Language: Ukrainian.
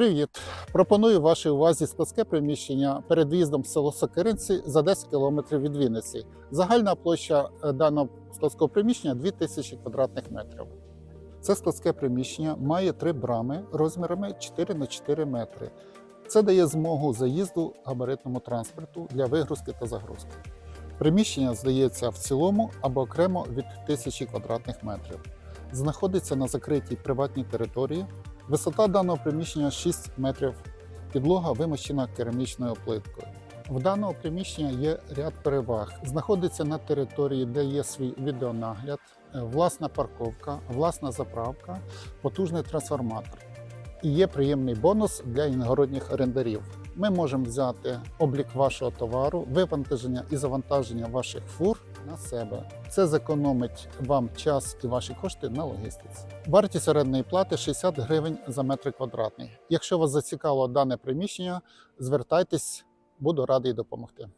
Привіт! Пропоную вашій увазі складське приміщення перед в'їздом в село Сокиринці за 10 кілометрів від Вінниці. Загальна площа е, даного складського приміщення 2000 квадратних метрів. Це складське приміщення має три брами розмірами 4 на 4 метри. Це дає змогу заїзду габаритному транспорту для вигрузки та загрузки. Приміщення здається в цілому або окремо від 1000 квадратних метрів. Знаходиться на закритій приватній території. Висота даного приміщення 6 метрів. Підлога вимощена керамічною плиткою. В даного приміщення є ряд переваг. Знаходиться на території, де є свій відеонагляд, е, власна парковка, власна заправка, потужний трансформатор. І є приємний бонус для іногородніх орендарів. Ми можемо взяти облік вашого товару, вивантаження і завантаження ваших фур на себе. Це зекономить вам час і ваші кошти на логістиці. Вартість орендної плати 60 гривень за метр квадратний. Якщо вас зацікавило дане приміщення, звертайтесь, буду радий допомогти.